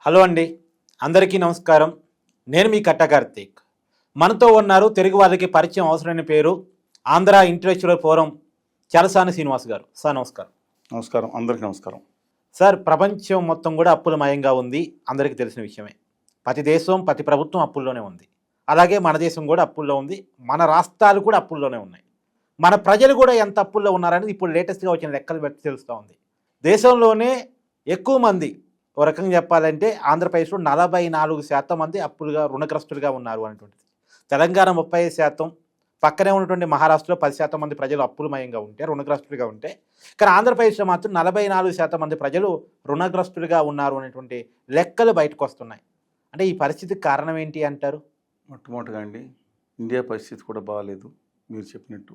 Hello అండి. అందరికీ నమస్కారం. నేను మీ కట్ట కార్తీక్. మనతో ఉన్నారు తెలుగు వాళ్ళకి పరిచయం అవసరమైన పేరు Andhra intellectual forum Chalasani Srinivas garu. Sir నమస్కారం. నమస్కారం. అందరికీ నమస్కారం. సార్ ప్రపంచం మొత్తం కూడా అప్పులమయంగా ఉంది. అందరికీ తెలిసిన విషయమే. ప్రతి దేశం ప్రతి ప్రభుత్వం అప్పుల్లోనే ఉంది. అలాగే మన దేశం కూడా అప్పుల్లో ఉంది. మన రాష్ట్రాలు కూడా అప్పుల్లోనే ఉన్నాయి. మన ప్రజలు కూడా ఎంత అప్పుల్లో ఉన్నారనేది ఇప్పుడు లేటెస్ట్గా వచ్చిన లెక్కలు బట్టి తెలుస్తూ ఉంది. దేశంలోనే ఎక్కువ మంది ఓ రకంగా చెప్పాలంటే ఆంధ్రప్రదేశ్లో నలభై నాలుగు శాతం మంది అప్పులుగా రుణగ్రస్తులుగా ఉన్నారు అనేటువంటిది. తెలంగాణ ముప్పై శాతం పక్కనే ఉన్నటువంటి మహారాష్ట్రలో పది శాతం మంది ప్రజలు అప్పులమయంగా ఉంటే రుణగ్రస్తులుగా ఉంటే కానీ ఆంధ్రప్రదేశ్లో మాత్రం నలభై నాలుగు శాతం మంది ప్రజలు రుణగ్రస్తులుగా ఉన్నారు అనేటువంటి లెక్కలు బయటకు వస్తున్నాయి. అంటే ఈ పరిస్థితికి కారణం ఏంటి అంటారు? మొట్టమొదటిగా అండి ఇండియా పరిస్థితి కూడా బాగాలేదు మీరు చెప్పినట్టు.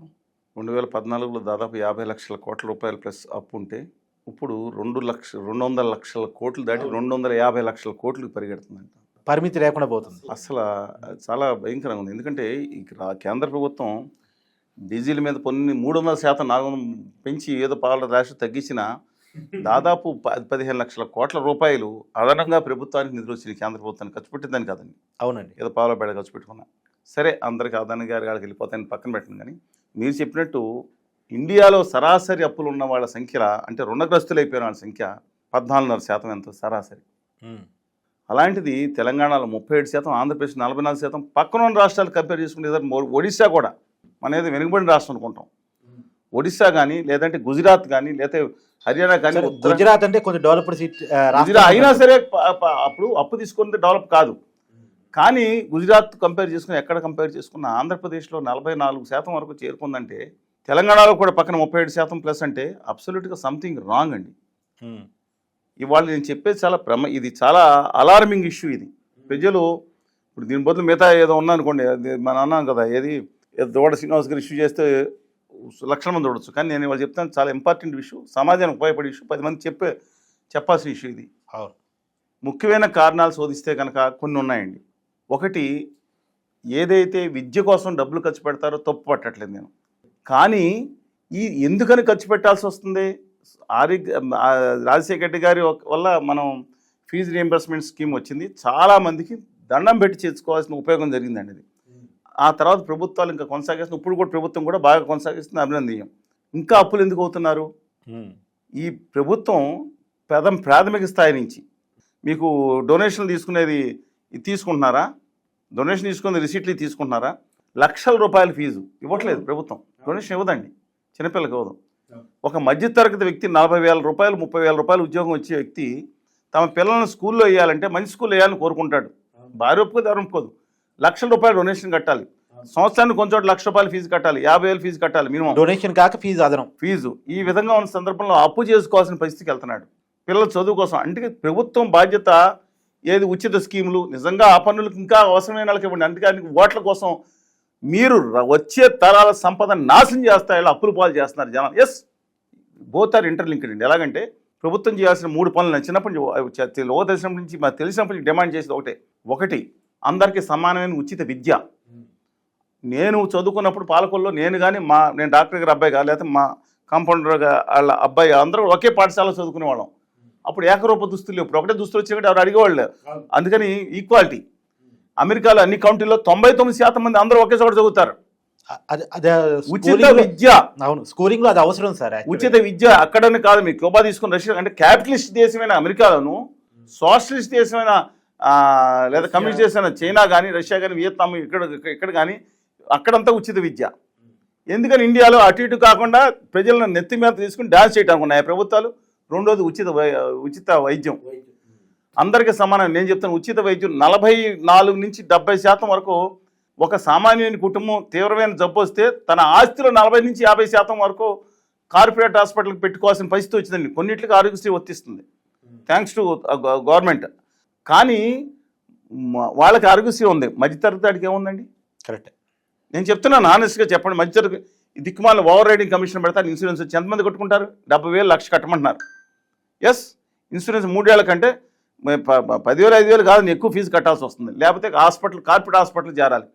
రెండు వేల పద్నాలుగులో దాదాపు యాభై లక్షల కోట్ల రూపాయలు ప్లస్ అప్పు ఉంటే ఇప్పుడు రెండు లక్ష రెండు వందల లక్షల కోట్లు దాటి రెండు వందల యాభై లక్షల కోట్లు పరిగెడుతుందంట. పరిమితి లేకుండా పోతుంది. అసలు చాలా భయంకరంగా ఉంది. ఎందుకంటే ఇక్కడ కేంద్ర ప్రభుత్వం డీజిల్ మీద కొన్ని మూడు వందల శాతం నాలుగు వందలు పెంచి ఏదో పాల రాష్ట్రం తగ్గించిన దాదాపు ప- పదిహేను లక్షల కోట్ల రూపాయలు అదనంగా ప్రభుత్వానికి నిధులు వచ్చినాయి. కేంద్ర ప్రభుత్వానికి ఖర్చు పెట్టిందని కాదండి. అవునండి. ఏదో పావుల బేడ ఖర్చు పెట్టుకున్నా. సరే అందరికి అదాని గారి కాడికి వెళ్ళిపోతాయని పక్కన పెట్టండి కానీ మీరు చెప్పినట్టు ఇండియాలో సరాసరి అప్పులు ఉన్న వాళ్ళ సంఖ్య అంటే రుణగ్రస్తులు అయిపోయిన వాళ్ళ సంఖ్య పద్నాలుగున్నర శాతం ఎంతో సరాసరి. అలాంటిది తెలంగాణలో ముప్పై ఏడు శాతం ఆంధ్రప్రదేశ్ నలభై నాలుగు శాతం పక్కన ఉన్న రాష్ట్రాలు కంపేర్ చేసుకుంటే ఒడిశా కూడా మన ఏదో వెనుకబడిన రాష్ట్రం అనుకుంటాం. ఒడిశా కానీ లేదంటే గుజరాత్ కానీ లేకపోతే హర్యానా కానీ గుజరాత్ అంటే కొంచెం డెవలప్డ్ సిటీ గుజరాత్ అయినా సరే అప్పుడు అప్పు తీసుకుంటే డెవలప్ కాదు. కానీ గుజరాత్ కంపేర్ చేసుకుని ఎక్కడ కంపేర్ చేసుకున్న ఆంధ్రప్రదేశ్లో నలభై నాలుగు శాతం వరకు చేరుకుందంటే తెలంగాణలో కూడా పక్కన ముప్పై ఏడు శాతం ప్లస్ అంటే అబ్సల్యూట్గా సంథింగ్ రాంగ్ అండి. ఇవాళ నేను చెప్పేది చాలా ప్రమ ఇది చాలా అలార్మింగ్ ఇష్యూ ఇది. ప్రజలు ఇప్పుడు దీని బదులు మిగతా ఏదో ఉన్నా అనుకోండి మనం అన్నాం కదా ఏది ఏదో దోడ శ్రీనివాస్ గారు ఇష్యూ చేస్తే లక్షల మంది చూడొచ్చు కానీ నేను ఇవాళ చెప్తాను చాలా ఇంపార్టెంట్ ఇష్యూ సమాజానికి ఉపయోగపడే ఇష్యూ పది మంది చెప్పే చెప్పాల్సిన ఇష్యూ ఇది. ముఖ్యమైన కారణాలు శోధిస్తే కనుక కొన్ని ఉన్నాయండి. ఒకటి ఏదైతే విద్య కోసం డబ్బులు ఖర్చు పెడతారో తప్పు పట్టట్లేదు నేను. కానీ ఈ ఎందుకని ఖర్చు పెట్టాల్సి వస్తుంది? ఆరోగ్య రాజశేఖర రెడ్డి గారి వల్ల మనం ఫీజు రియంబర్స్మెంట్ స్కీమ్ వచ్చింది. చాలా మందికి దండం పెట్టి చేసుకోవాల్సిన ఉపయోగం జరిగిందండి ఇది. ఆ తర్వాత ప్రభుత్వాలు ఇంకా కొనసాగిస్తున్న ఇప్పుడు కూడా ప్రభుత్వం కూడా బాగా కొనసాగిస్తుంది అభినందనీయం. ఇంకా అప్పులు ఎందుకు అవుతున్నారు. ఈ ప్రభుత్వం ప్రథమ ప్రాథమిక స్థాయి నుంచి మీకు డొనేషన్లు తీసుకునేది తీసుకుంటున్నారా? డొనేషన్ తీసుకునే రిసీట్లు తీసుకుంటున్నారా? లక్షల రూపాయల ఫీజు ఇవ్వట్లేదు ప్రభుత్వం. డొనేషన్ ఇవ్వదండి. చిన్నపిల్లకి ఇవ్వదు. ఒక మధ్యతరగతి వ్యక్తి నలభై వేల రూపాయలు ముప్పై వేల రూపాయలు ఉద్యోగం వచ్చే వ్యక్తి తమ పిల్లల్ని స్కూల్లో వేయాలంటే మంచి స్కూల్లో వేయాలని కోరుకుంటాడు. భార్య ఒప్పుకోదు ఎవరు ఒప్పుకోదు. లక్షల రూపాయలు డొనేషన్ కట్టాలి. సంవత్సరానికి కొంచెం లక్ష రూపాయలు ఫీజు కట్టాలి. యాభై వేలు ఫీజు కట్టాలి మినిమం. డొనేషన్ కాక ఫీజు అదనం. ఫీజు. ఈ విధంగా ఉన్న సందర్భంలో అప్పు చేసుకోవాల్సిన పరిస్థితికి వెళ్తున్నాడు. పిల్లల చదువు కోసం. అంటే ప్రభుత్వం బాధ్యత ఏది? ఉచిత స్కీములు. నిజంగా ఆ పనులకు ఇంకా అవసరమైన వాళ్ళకి ఇవ్వండి. అందుకని ఓట్ల కోసం మీరు వచ్చే తరాల సంపద నాశనం చేస్తాయి అప్పులు పాలు చేస్తున్నారు జనం. ఎస్ బోత్ ఆర్ ఇంటర్లింక్డ్ అండి. ఎలాగంటే ప్రభుత్వం చేయాల్సిన మూడు పనులు నేను చిన్నప్పటి నుంచి అవి చ- తె- లోక తెలిసినప్పటి నుంచి మాకు తెలిసినప్పటి నుంచి డిమాండ్ చేసేది ఒకటే. ఒకటి అందరికీ సమానమైన ఉచిత విద్య. నేను చదువుకున్నప్పుడు పాలకొల్లో నేను కానీ మా నేను డాక్టర్ గారి అబ్బాయి కానీ లేకపోతే మా కాంపౌండర్ వాళ్ళ అబ్బాయి అందరూ ఒకే పాఠశాలలో చదువుకునే వాళ్ళం అప్పుడు ఏకరూప దుస్తులు లేవు. ఇప్పుడు ఒకటే దుస్తులు వచ్చినట్టు ఎవరు అడిగేవాళ్ళు. అందుకని ఈక్వాలిటీ. అమెరికాలో అన్ని కౌంటీల్లో తొంభై తొమ్మిది శాతం మంది అందరూ ఒకే చోట చదువుతారు. అ- అది అదే ఉచిత విద్య. అవును స్కూలింగ్లో అది అవసరం సార్. ఉచిత విద్య అక్కడని కాదు మీరు క్యూబా తీసుకుని రష్యా అంటే క్యాపిటలిస్ట్ దేశమైన అమెరికాలోను సోషలిస్ట్ దేశమైన ఆ, లేదా కమ్యూనిస్ట్ దేశమైన చైనా కానీ రష్యా కానీ వియత్నాం ఇక్కడ ఇక్కడ కానీ అక్కడంతా ఉచిత విద్య. ఎందుకని ఇండియాలో అటు ఇటు కాకుండా ప్రజలను నెత్తి మీద తీసుకుని డాన్స్ చేయడానికి ఉన్నాయి ప్రభుత్వాలు. రెండోది ఉచిత వై- ఉచిత వైద్యం. అందరికీ సమానం. నేను చెప్తాను ఉచిత వైద్యం నలభై నాలుగు నుంచి డెబ్బై శాతం వరకు ఒక సామాన్యుని కుటుంబం తీవ్రమైన జబ్బు వస్తే తన ఆస్తిలో నలభై నుంచి యాభై శాతం వరకు కార్పొరేట్ హాస్పిటల్కి పెట్టుకోవాల్సిన పరిస్థితి వచ్చిందండి. కొన్నిట్లకి ఆరోగ్యశ్రీ వర్తిస్తుంది. Thanks to government. కానీ వాళ్ళకి ఆరోగ్యశ్రీ ఉంది. మధ్యతరగతి వాడికి ఏముందండి? కరెక్ట్. నేను చెప్తున్నాను ఆనెస్ట్గా చెప్పండి. మధ్యతరగతి దిక్కుమాల ఓవర్ రైడింగ్ కమిషన్ పెడతారు. ఇన్సూరెన్స్ వచ్చి ఎంతమంది కట్టుకుంటారు? డెబ్బై వేలు లక్ష కట్టమంటున్నారు. ఎస్ ఇన్సూరెన్స్ మూడేళ్ళ కంటే పదివేలు ఐదు వేలు కాదు నేను ఎక్కువ ఫీజు కట్టాల్సి వస్తుంది. లేకపోతే హాస్పిటల్ కార్పొరేట్ హాస్పిటల్ చేరాలి.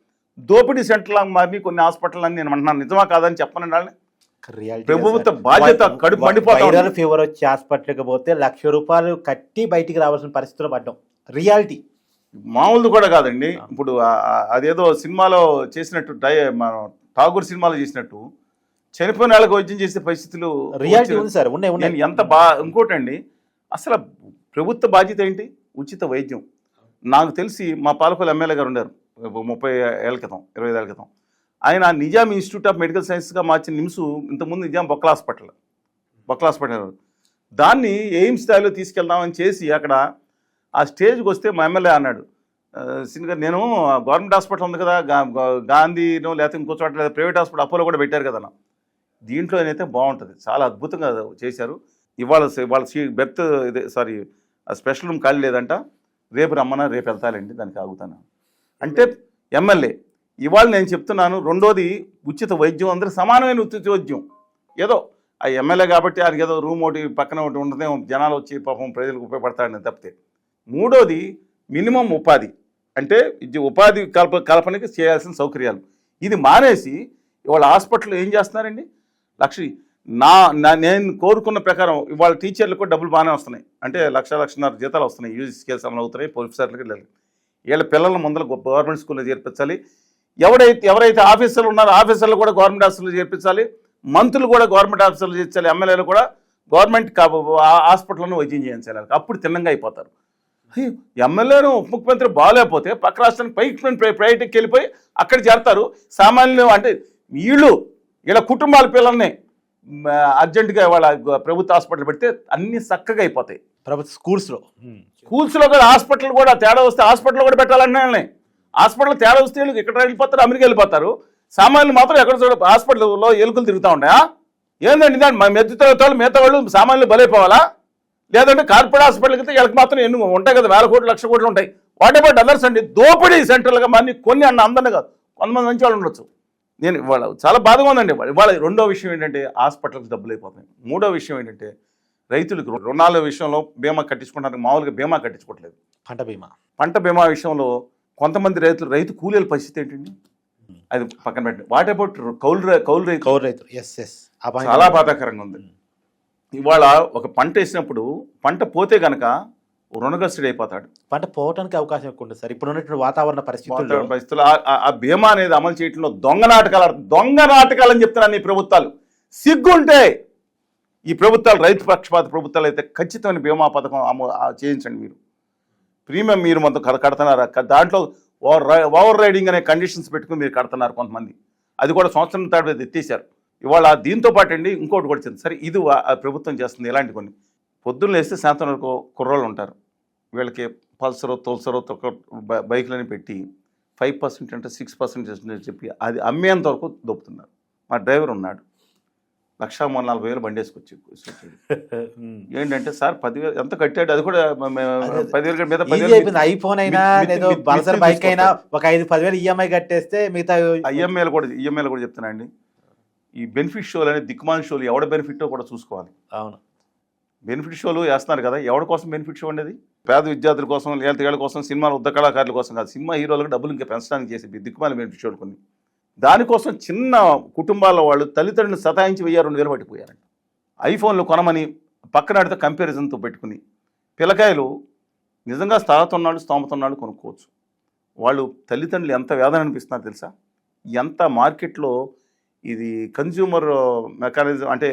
దోపిడీ సెంటర్లా మారి కొన్ని హాస్పిటల్ అని నేను అంటున్నాను. నిజమా కాదని చెప్పనండి వాళ్ళని reality ప్రభుత్వ. బాధ్యత కడుపు మండిపోతా ఫీవర్ వచ్చి హాస్పిటల్కి పోతే లక్ష రూపాయలు కట్టి బయటికి రావాల్సిన పరిస్థితిలో పడ్డాం. రియాలిటీ. మామూలుది కూడా కాదండి. ఇప్పుడు అదేదో సినిమాలో చేసినట్టు ఠాగూర్ సినిమాలో చేసినట్టు చనిపోయిన వాళ్ళకి వైద్యం చేసే పరిస్థితులు రియాలిటీ ఉంది సార్. ఉన్నాయి నేను ఉన్నాయి ఎంత బా ఇంకోటండి అసలు ప్రభుత్వ బాధ్యత ఏంటి? ఉచిత వైద్యం. నాకు తెలిసి మా పాలపల్లి ఎమ్మెల్యే గారు ఉన్నారు ముప్పై ఏళ్ళ క్రితం ఇరవై ఏళ్ళ క్రితం. ఆయన నిజాం ఇన్స్టిట్యూట్ ఆఫ్ మెడికల్ సైన్స్గా మార్చిన నిమ్స్ ఇంతకుముందు నిజాం బొక్కల హాస్పిటల్. బొక్కల హాస్పిటల్ దాన్ని ఎయిమ్స్ స్థాయిలో తీసుకెళ్దామని చేసి అక్కడ ఆ స్టేజ్కి వస్తే మా ఎమ్మెల్యే అన్నాడు. "ఆ, నేను గవర్నమెంట్ హాస్పిటల్ ఉంది కదా గాంధీనో లేకపోతే ఇంకో చోట లేదా ప్రైవేట్ హాస్పిటల్ అపోలో కూడా పెట్టారు కదా దీంట్లో అయితే బాగుంటుంది. చాలా అద్భుతంగా చేశారు. ఇవాళ ఇవాళ బెర్త్ ఇదే ఆ స్పెషల్ రూమ్ ఖాళీ లేదంట. రేపు రమ్మన్నా రేపు వెళ్తానండి దానికి ఆగుతాను? అంటే ఎమ్మెల్యే ఇవాళ నేను చెప్తున్నాను రెండోది ఉచిత వైద్యం అందరూ సమానమైన ఉచిత వైద్యం. ఏదో ఆ ఎమ్మెల్యే కాబట్టి ఆయనకి ఏదో రూమ్ ఒకటి పక్కన ఒకటి ఉండదే జనాలు వచ్చి పాపం ప్రజలకు ఉపయోగపడతాడని తప్పితే. మూడోది మినిమం ఉపాధి. అంటే ఇది ఉపాధి కల్ప కల్పనకి చేయాల్సిన సౌకర్యాలు. ఇది మానేసి ఇవాళ హాస్పిటల్ ఏం చేస్తున్నారండి? లక్ష్మి నా నా- నేను కోరుకున్న ప్రకారం ఇవాళ టీచర్లకు డబ్బులు బాగానే వస్తున్నాయి. అంటే లక్ష లక్షన్నర జీతాలు వస్తున్నాయి. యూజీ స్కేల్స్ అమలు అవుతున్నాయి. ప్రొఫెసర్లకి వీళ్ళ పిల్లల ముందర గవర్నమెంట్ స్కూల్లో చేర్పించాలి. ఎవరైతే ఎవరైతే ఆఫీసర్లు ఉన్నారో ఆఫీసర్లు కూడా గవర్నమెంట్ హాస్పిటల్లో చేర్పించాలి. మంత్రులు కూడా గవర్నమెంట్ ఆఫీసర్లు చేర్చాలి. ఎమ్మెల్యేలు కూడా గవర్నమెంట్ హాస్పిటల్ను వైద్యం చేయించాలి. అప్పుడు తిన్నంగా అయిపోతారు. ఎమ్మెల్యేను ఉప ముఖ్యమంత్రి బాగాలేకపోతే పక్క రాష్ట్రానికి పైకి ప్రైవేట్కి వెళ్ళిపోయి అక్కడ చేరతారు. సామాన్యులు అంటే వీళ్ళు వీళ్ళ కుటుంబాల పిల్లల్ని అర్జెంటుగా వాళ్ళ ప్రభుత్వ హాస్పిటల్ పెడితే అన్ని చక్కగా అయిపోతాయి. ప్రభుత్వ స్కూల్స్లో. స్కూల్స్లో కూడా హాస్పిటల్ కూడా తేడా వస్తే హాస్పిటల్ కూడా పెట్టాలన్నా హాస్పిటల్ తేడా వస్తే ఇక్కడ వెళ్ళిపోతారు అమెరికా వెళ్ళిపోతారు. సామాన్యులు మాత్రం ఎక్కడ చూడ హాస్పిటల్లో ఎలుకలు తిరుగుతూ ఉంటాయా ఏందండి దాన్ని మా మెద్దుతో వాళ్ళు మిగతా వాళ్ళు సామాన్యులు బలైపోవాలా? లేదంటే కార్పొరేట్ హాస్పిటల్కి అయితే వీళ్ళకి మాత్రం ఎన్ని ఉంటాయి కదా వేల కోట్లు లక్ష కోట్లు ఉంటాయి. వాట్ అబౌట్ అదర్స్ అండి? దోపిడీ సెంటర్లుగా మరి కొన్ని అన్న అందరిని కాదు. కొంతమంది మంచి వాళ్ళు ఉండొచ్చు. నేను ఇవాళ చాలా బాధగా ఉందండి ఇవాళ. రెండో విషయం ఏంటంటే హాస్పిటల్కి డబ్బులు అయిపోతాయి. మూడో విషయం ఏంటంటే రైతులకు రుణాల విషయంలో బీమా కట్టించుకుంటానికి మామూలుగా బీమా కట్టించుకోవట్లేదు. పంట బీమా. పంట బీమా విషయంలో కొంతమంది రైతులు రైతు కూలీల పరిస్థితి ఏంటండి? అది పక్కన పెట్టి వాట్ అబౌట్ కౌలు కౌలు రైతు? కౌలు రైతు. ఎస్ ఎస్ చాలా బాధాకరంగా ఉంది. ఇవాళ ఒక పంట వేసినప్పుడు పంట పోతే గనక రుణగ్రస్తుడు అయిపోతాడు. పంట పోవడానికి అవకాశం ఎక్కువ ఉంటుంది సార్. ఇప్పుడు ఉన్నటువంటి వాతావరణ పరిస్థితుల్లో వాతావరణ పరిస్థితులు ఆ- బీమా అనేది అమలు చేయడంలో దొంగ నాటకాలు దొంగ నాటకాలు అని చెప్తున్నాను ఈ ప్రభుత్వాలు. సిగ్గుంటే ఈ ప్రభుత్వాలు రైతు పక్షపాత ప్రభుత్వాలు అయితే ఖచ్చితమైన బీమా పథకం చేయించండి మీరు. ప్రీమియం మీరు మొత్తం కడ- కడుతున్నారా? దాంట్లో ఓవర్ ఓవర్ రైడింగ్ అనే కండిషన్స్ పెట్టుకుని మీరు కడుతున్నారు కొంతమంది. అది కూడా సంవత్సరం తాడు ఎత్తేసారు ఇవాళ దీంతో పాటు అండి ఇంకోటి కూడా సరే ఇది ప్రభుత్వం చేస్తుంది. ఇలాంటి కొన్ని. పొద్దున్న లేస్తే సాయంత్రం వరకు కుర్రోళ్ళు ఉంటారు. వీళ్ళకి పల్సరో తొలసరో తొక్క బైకులని పెట్టి ఫైవ్ పర్సెంట్ అంటే సిక్స్ పర్సెంట్ అని చెప్పి అది అమ్మేంత వరకు దొప్పుతున్నారు మా డ్రైవర్ ఉన్నాడు. లక్షా మూడు నలభై వేలు బండి వేసుకొచ్చి. ఏంటంటే సార్ పదివేలు ఎంత కట్టాడు? అది కూడా. పదివేలు మీద పదివేలు ఐఫోన్ అయినా పల్సర్ మిత్తులు బైక్ అయినా. ఒక ఐదు పదివేలు ఈఎంఐ కట్టేస్తే మిగతా ఐఎంఏలు కూడా ఈఎంఐలు కూడా చెప్తున్నా అండి. ఈ బెనిఫిట్ షోలు అనేది దిక్కుమాల షోలు ఎవడ బెనిఫిట్ కూడా చూసుకోవాలి. అవును. బెనిఫిట్ షోలు వేస్తున్నారు కదా ఎవరి కోసం బెనిఫిట్ షో ఉండేది? పేద విద్యార్థుల కోసం లేదా కోసం సినిమాల ఉద్ద కళాకారుల కోసం కాదు. సినిమా హీరోలకు డబ్బులు ఇంకా పెంచడానికి చేసే దిక్కుమాల బెనిఫిట్ షోలు కొన్ని. దానికోసం చిన్న కుటుంబాల వాళ్ళు తల్లిదండ్రులను సతాయించి వెయ్యి రెండు వేలు పట్టిపోయారంట. ఐఫోన్లు కొనమని పక్కనాడితో కంపారిజన్తో పెట్టుకుని పిల్లకాయలు నిజంగా స్థాయితో ఉన్నాడు కొనుక్కోవచ్చు. వాళ్ళు తల్లిదండ్రులు ఎంత వేదన అనిపిస్తున్నారు తెలుసా? ఎంత మార్కెట్లో ఇది కన్జ్యూమర్ మెకానిజం అంటే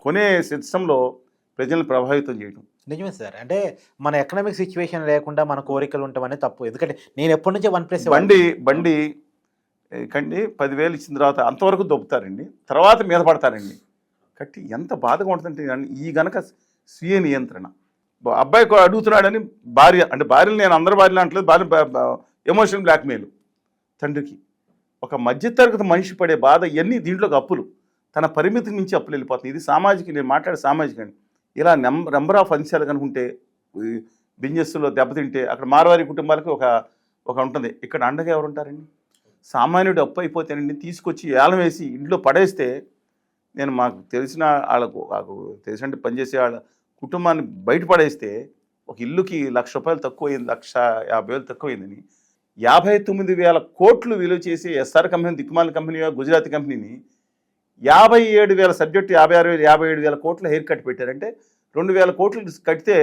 కొనే సిస్టంలో ప్రజలను ప్రభావితం చేయడం నిజమే సార్. అంటే మన ఎకనామిక్ సిచ్యువేషన్ లేకుండా మన కోరికలు ఉంటామని తప్పు. ఎందుకంటే నేను ఎప్పటి నుంచే వన్ ప్లస్ బండి బండి కండి పదివేలు ఇచ్చిన తర్వాత అంతవరకు దొబ్బుతారండి. తర్వాత మీద పడతారండి. కట్టి ఎంత బాధగా ఉంటుందంటే ఈ గనక స్వీయ నియంత్రణ. అబ్బాయి అడుగుతున్నాడని భార్య అంటే భార్యలు నేను అందరి భార్యలు అంటలేదు భార్య ఎమోషనల్ బ్లాక్మెయిల్ తండ్రికి. ఒక మధ్యతరగతి మనిషి పడే బాధ ఇవన్నీ దీంట్లోకి అప్పులు. తన పరిమితికి మించి అప్పులు వెళ్ళిపోతుంది ఇది సామాజిక నేను మాట్లాడే సామాజిక అండి. ఇలా నెం నెంబర్ ఆఫ్ అంశాలు కనుకుంటే బిజినెస్లో దెబ్బతింటే అక్కడ మారవారి కుటుంబాలకు ఒక ఒక ఉంటుంది. ఇక్కడ అండగా ఎవరు ఉంటారండి సామాన్యుడు అప్పు అయిపోతేనండి తీసుకొచ్చి ఏలం వేసి ఇంట్లో పడేస్తే నేను మాకు తెలిసిన వాళ్ళకు నాకు తెలిసిన పనిచేసే వాళ్ళ కుటుంబాన్ని బయటపడేస్తే ఒక ఇల్లుకి లక్ష రూపాయలు తక్కువ అయింది లక్ష యాభై వేలు తక్కువ అయిందని యాభై తొమ్మిది వేల కోట్లు విలువ చేసి ఎస్ఆర్ కంపెనీ దిక్కుమాల కంపెనీ గుజరాతీ కంపెనీని యాభై ఏడు వేల సబ్జెక్ట్ యాభై ఆరు వేల యాభై ఏడు వేల కోట్ల హెయిర్ కట్ పెట్టారంటే రెండు వేల కోట్లు కడితే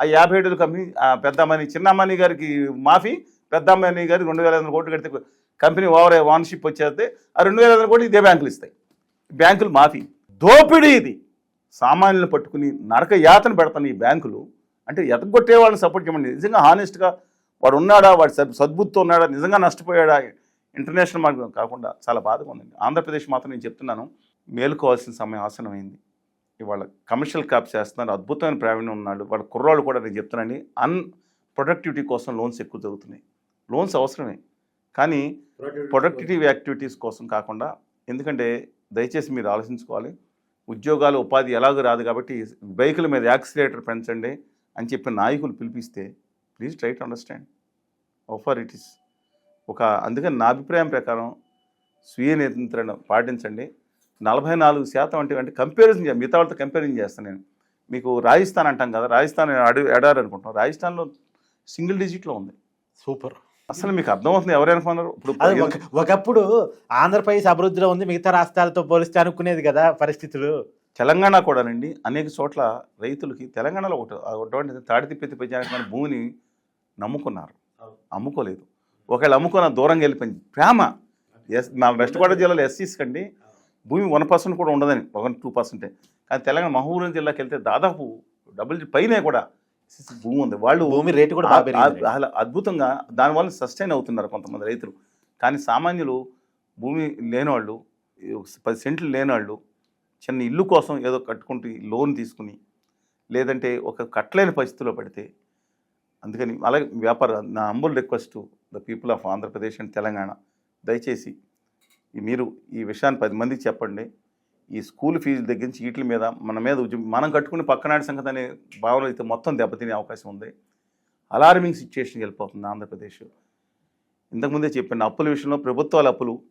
ఆ యాభై ఏడు కంపెనీ ఆ పెద్ద అమ్మాయి చిన్న అమ్మాయి గారికి మాఫీ పెద్ద అమ్మాయి గారికి రెండు వేల ఐదు కోట్లు కడితే కంపెనీ ఓవర్ ఓనర్షిప్ వచ్చేస్తే ఆ రెండు వేల ఐదు కోట్లు ఇదే బ్యాంకులు ఇస్తాయి. బ్యాంకులు మాఫీ. దోపిడీ ఇది. సామాన్యులను పట్టుకుని నరక యాతన పెడతాను ఈ బ్యాంకులు. అంటే ఎతగొట్టే వాళ్ళని సపోర్ట్ చేయమండి. నిజంగా హానెస్ట్గా వాడు ఉన్నాడా వాడు సద్బుద్ధితో ఉన్నాడా? నిజంగా నష్టపోయాడా? ఇంటర్నేషనల్ మార్గం కాకుండా చాలా బాధగా ఉందండి. ఆంధ్రప్రదేశ్ మాత్రం నేను చెప్తున్నాను మేలుకోవాల్సిన సమయం ఆసనమైంది ఇవాళ కమర్షియల్ క్యాప్ చేస్తున్నారు అద్భుతమైన ప్రావీణ్యం ఉన్నాడు వాళ్ళ కుర్రాళ్ళు కూడా నేను చెప్తున్నాను అన్ ప్రొడక్టివిటీ కోసం లోన్స్ ఎక్కువ జరుగుతున్నాయి లోన్స్ అవసరమే కానీ ప్రొడక్టివ్ యాక్టివిటీస్ కోసం కాకుండా ఎందుకంటే దయచేసి మీరు ఆలోచించుకోవాలి ఉద్యోగాలు ఉపాధి ఎలాగో రాదు కాబట్టి బైకుల మీద యాక్సిలేటర్ పెంచండి అని చెప్పి నాయకులు పిలిపిస్తే please try to understand. Offer it is ఒక అందుకని నా అభిప్రాయం ప్రకారం స్వీయ నియంత్రణ పాటించండి. నలభై నాలుగు శాతం అంటే అంటే కంపారిజన్ చేయాలి మిగతా వాళ్ళతో కంపారిజన్ చేస్తాను నేను. మీకు రాజస్థాన్ అంటాం కదా రాజస్థాన్ అడు ఎడారు అనుకుంటాం రాజస్థాన్లో సింగిల్ డిజిట్లో ఉంది. సూపర్. అసలు మీకు అర్థమవుతుంది ఎవరైనా ఇప్పుడు ఒకప్పుడు ఆంధ్రప్రదేశ్ అభివృద్ధిలో ఉంది మిగతా రాష్ట్రాలతో పోలిస్తే అనుకునేది కదా పరిస్థితులు. తెలంగాణ కూడానండి అనేక చోట్ల రైతులకి తెలంగాణలో ఒకటి ఒకటి తాడితిప్పి ప్రజానికమైన భూమిని నమ్ముకున్నారు. అమ్ముకోలేదు. ఒకవేళ అమ్ముకున్న దూరంగా వెళ్ళిపోయింది. ప్రేమ. ఎస్ మా వెస్ట్ గోదావరి జిల్లాలో ఎస్సీస్ కండి. భూమి వన్ పర్సెంట్ కూడా ఉండదని ఒక టూ పర్సెంటే. కానీ తెలంగాణ మహబూబ్నగర్ జిల్లాకి వెళ్తే దాదాపు డబుల్ పైనే కూడా భూమి ఉంది. వాళ్ళు భూమి రేటు కూడా అద్భుతంగా దానివల్ల సస్టైన్ అవుతున్నారు కొంతమంది రైతులు. కానీ సామాన్యులు భూమి లేనివాళ్ళు పది సెంట్లు లేనివాళ్ళు చిన్న ఇల్లు కోసం ఏదో కట్టుకుంటూ లోన్ తీసుకుని లేదంటే ఒక కట్టలేని పరిస్థితిలో పడితే అందుకని అలాగే వ్యాపార నా అంబుల్ request the people of Andhra Pradesh and Telangana. దయచేసి మీరు ఈ విషయాన్ని పది మందికి చెప్పండి. ఈ స్కూల్ ఫీజుల దగ్గర నుంచి వీటి మీద మన మీద మనం కట్టుకుని పక్కనాడి సంగతి అనే భావన అయితే మొత్తం దెబ్బతినే అవకాశం ఉంది. అలార్మింగ్ సిచ్యుయేషన్కి వెళ్ళిపోతుంది ఆంధ్రప్రదేశ్. ఇంతకుముందే చెప్పిన అప్పుల విషయంలో ప్రభుత్వాల అప్పులు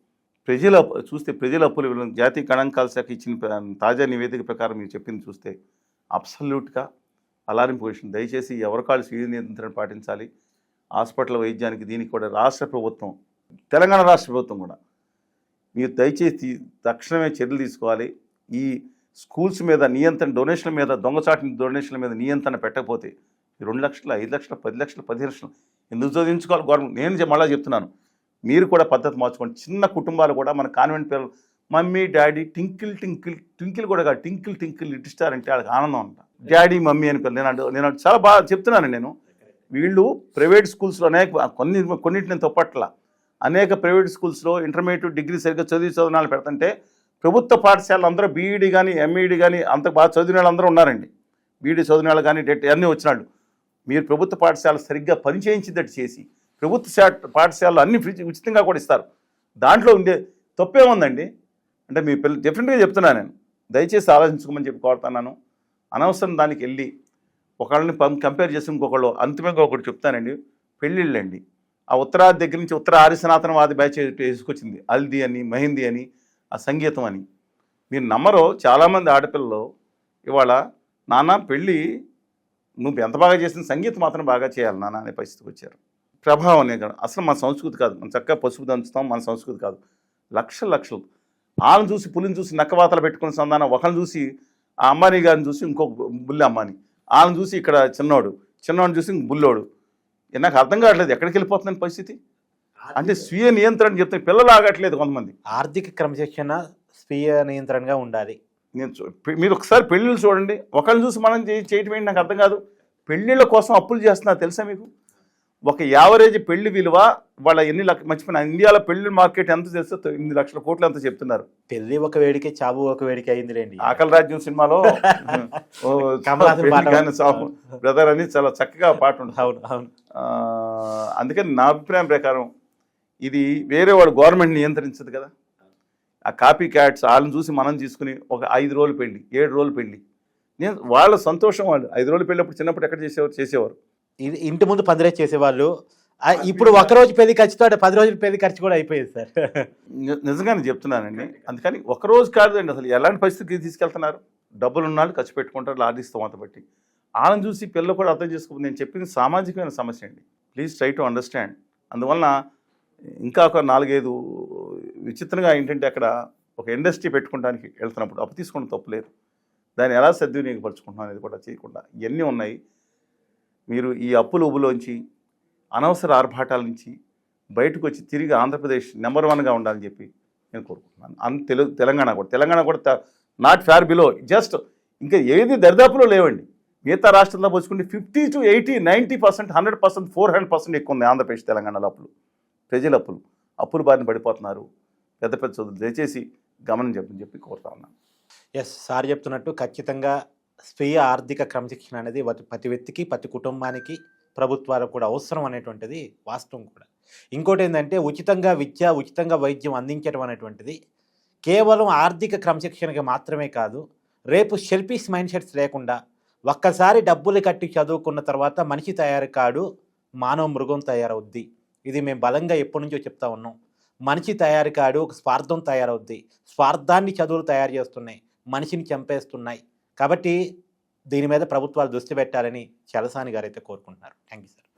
ప్రజల అప్పు- చూస్తే ప్రజల అప్పులు జాతీయ గణాంకాల శాఖ ఇచ్చిన తాజా నివేదిక ప్రకారం మీరు చెప్పింది చూస్తే అబ్సల్యూట్గా అలారం పొజిషన్ దయచేసి ఎవరికాళ్ళు స్వీయ నియంత్రణ పాటించాలి? హాస్పిటల్ వైద్యానికి దీనికి కూడా రాష్ట్ర ప్రభుత్వం తెలంగాణ రాష్ట్ర ప్రభుత్వం కూడా మీరు దయచేసి తక్షణమే చర్యలు తీసుకోవాలి. ఈ స్కూల్స్ మీద నియంత్రణ డొనేషన్ల మీద దొంగచాటిన డొనేషన్ల మీద నియంత్రణ పెట్టకపోతే రెండు లక్షలు ఐదు లక్షలు పది లక్షలు పది లక్షలు ఎందుకు చదివించుకోవాలి గవర్నమెంట్? నేను మళ్ళీ చెప్తున్నాను. మీరు కూడా పద్ధతి మార్చుకోండి. చిన్న కుటుంబాలు కూడా మన కాన్వెంట్ పిల్లలు mummy daddy twinkle twinkle twinkle కూడా కాదు టింకిల్ టింకిల్ ఇటిస్తారంటే వాళ్ళకి ఆనందం అంట. డాడీ మమ్మీ అని పిల్లలు నేను నేను చాలా బాగా చెప్తున్నాను నేను. వీళ్ళు ప్రైవేట్ స్కూల్స్లో అనేక కొన్ని కొన్నింటిని తప్పట్ల. అనేక ప్రైవేట్ స్కూల్స్లో ఇంటర్మీడియట్ డిగ్రీ సరిగ్గా చదివి చదివిన పెడతంటే ప్రభుత్వ పాఠశాలలు అందరూ బీఈడీ కానీ ఎంఈడీ కానీ అంత బాగా చదివిన వాళ్ళు అందరూ ఉన్నారండి. బీఈడీ చదివిన వాళ్ళు కానీ డెట్ అన్నీ వచ్చినాళ్ళు. మీరు ప్రభుత్వ పాఠశాల సరిగ్గా పనిచేయించేటట్టు చేసి ప్రభుత్వ శా- పాఠశాలలో అన్ని ఫ్రీ ఉచితంగా కూడా ఇస్తారు. దాంట్లో ఉండే తప్పే ఉందండి. అంటే మీ పిల్లలు డెఫినెట్గా చెప్తున్నాను నేను. దయచేసి ఆలోచించుకోమని చెప్పి కోరుతున్నాను. అనవసరం దానికి వెళ్ళి ఒకళ్ళని పం- కంపేర్ చేసి ఇంకొకళ్ళు. అంతిమంగా ఒకటి చెప్తానండి. పెళ్ళిళ్ళండి. ఆ ఉత్తరాది దగ్గర నుంచి ఉత్తర ఆర్యసనాతనవాది బ్యాచ్ వేసుకొచ్చింది హల్దీ అని మెహందీ అని ఆ సంగీతం అని. మీరు నమ్మరో చాలామంది ఆడపిల్లలు ఇవాళ నాన్న పెళ్ళి నువ్వు ఎంత బాగా చేసిన సంగీతం మాత్రం బాగా చేయాలి నాన్న అనే పరిస్థితికి వచ్చారు. ప్రభావం అనే అసలు మన సంస్కృతి కాదు. మనం చక్కగా పసుపు దంచుతాం మన సంస్కృతి కాదు. లక్షలు లక్షలు. వాళ్ళని చూసి పులిని చూసి నక్కవాతలు పెట్టుకుని సంధానం ఒకరిని చూసి ఆ అంబానీ గారిని చూసి ఇంకొక బుల్లి అమ్మాని. వాళ్ళని చూసి ఇక్కడ చిన్నోడు చిన్నోడిని చూసి బుల్లోడు. నాకు అర్థం కావట్లేదు ఎక్కడికి వెళ్ళిపోతుందని పరిస్థితి? అంటే స్వీయ నియంత్రణ చెప్తే పిల్లలు ఆగట్లేదు కొంతమంది. ఆర్థిక క్రమశిక్షణ స్వీయ నియంత్రణగా ఉండాలి. నేను మీరు ఒకసారి పెళ్ళిళ్ళు చూడండి. ఒకరిని చూసి మనం చేయటం ఏంటి నాకు అర్థం కాదు. పెళ్ళిళ్ళ కోసం అప్పులు చేస్తున్నారు తెలుసా మీకు? ఒక యావరేజ్ పెళ్ళి విలువ వాళ్ళ ఎన్ని లక్ష మర్చిపోయిన ఇండియాలో పెళ్ళి మార్కెట్ ఎంత చేస్తే ఎనిమిది లక్షల కోట్లు ఎంత చెప్తున్నారు. పెళ్ళి ఒక వేడికి చావు ఒక వేడికి అయింది రండి ఆకలి రాజ్యం సినిమాలో. పెళ్ళి బ్రదర్ అని చాలా చక్కగా పాట ఉంటుంది. అవును అవును. అందుకని నా అభిప్రాయం ప్రకారం ఇది వేరే వాడు గవర్నమెంట్ నియంత్రించదు కదా. ఆ కాపీ క్యాట్స్ వాళ్ళని చూసి మనం తీసుకుని ఒక ఐదు రోజులు పెళ్ళి ఏడు రోజులు పెళ్ళి నేను వాళ్ళ సంతోషం వాళ్ళు ఐదు రోజులు పెళ్ళినప్పుడు చిన్నప్పుడు ఎక్కడ చేసేవారు? చేసేవారు. ఇంటి ముందు పందిరే చేసేవాళ్ళు. ఇప్పుడు ఒక రోజు పెళ్ళి ఖర్చుతో అంటే పది రోజుల పెళ్ళి ఖర్చు కూడా అయిపోయేది సార్. నిజంగానే చెప్తున్నానండి. అందుకని ఒక రోజు కాదండి అసలు ఎలాంటి పరిస్థితికి తీసుకెళ్తున్నారు? డబ్బులు ఉన్నాళ్ళు ఖర్చు పెట్టుకుంటారు లాడిస్తాం అంత బట్టి వాళ్ళని చూసి పిల్లలు కూడా అర్థం చేసుకోవాలి నేను చెప్పింది సామాజికమైన సమస్య అండి. Please try to understand. అందువలన ఇంకా ఒక నాలుగైదు విచిత్రంగా ఏంటంటే అక్కడ ఒక ఇండస్ట్రీ పెట్టుకోవడానికి వెళ్తున్నప్పుడు అప్పు తీసుకోవడం తప్పు లేదు. దాన్ని ఎలా సద్వినియోగపరచుకుంటున్నాం అనేది కూడా చేయకుండా ఇవన్నీ ఉన్నాయి. మీరు ఈ అప్పుల ఉబులోంచి అనవసర ఆర్భాటాల నుంచి బయటకు వచ్చి తిరిగి ఆంధ్రప్రదేశ్ నెంబర్ వన్గా ఉండాలని చెప్పి నేను కోరుకుంటున్నాను. అంత తెలు తెలంగాణ కూడా. తెలంగాణ కూడా నాట్ ఫేర్ బిలో. జస్ట్ ఇంకా ఏది దరిదాపులో లేవండి. మిగతా రాష్ట్రంలో పోల్చుకుంటే fifty to eighty ninety percent hundred percent four hundred percent ఎక్కువ ఉంది ఆంధ్రప్రదేశ్ తెలంగాణలో అప్పులు. ప్రజల అప్పులు. అప్పులు బారిన పడిపోతున్నారు. పెద్ద పెద్ద చదువులు దయచేసి గమనం చెప్పని చెప్పి కోరుతా ఉన్నాను. ఎస్ సార్ చెప్తున్నట్టు ఖచ్చితంగా స్వీయ ఆర్థిక క్రమశిక్షణ అనేది ప్రతి వ్యక్తికి ప్రతి కుటుంబానికి ప్రభుత్వాలకు కూడా అవసరం అనేటువంటిది వాస్తవం కూడా. ఇంకోటి ఏంటంటే ఉచితంగా విద్య ఉచితంగా వైద్యం అందించడం అనేటువంటిది కేవలం ఆర్థిక క్రమశిక్షణకి మాత్రమే కాదు రేపు షెల్ఫిష్ మైండ్ సెట్స్ లేకుండా ఒక్కసారి డబ్బులు కట్టి చదువుకున్న తర్వాత మనిషి తయారు కాడు మానవ మృగం తయారవుద్ది. ఇది మేము బలంగా ఎప్పటి నుంచో చెప్తా ఉన్నాం. మనిషి తయారు కాడు ఒక స్వార్థం తయారవుద్ది. స్వార్థాన్ని చదువులు తయారు చేస్తున్నాయి. మనిషిని చంపేస్తున్నాయి. కాబట్టి దీని మీద ప్రభుత్వాలు దృష్టి పెట్టాలని చలసాని గారు అయితే కోరుకుంటున్నారు. Thank you sir.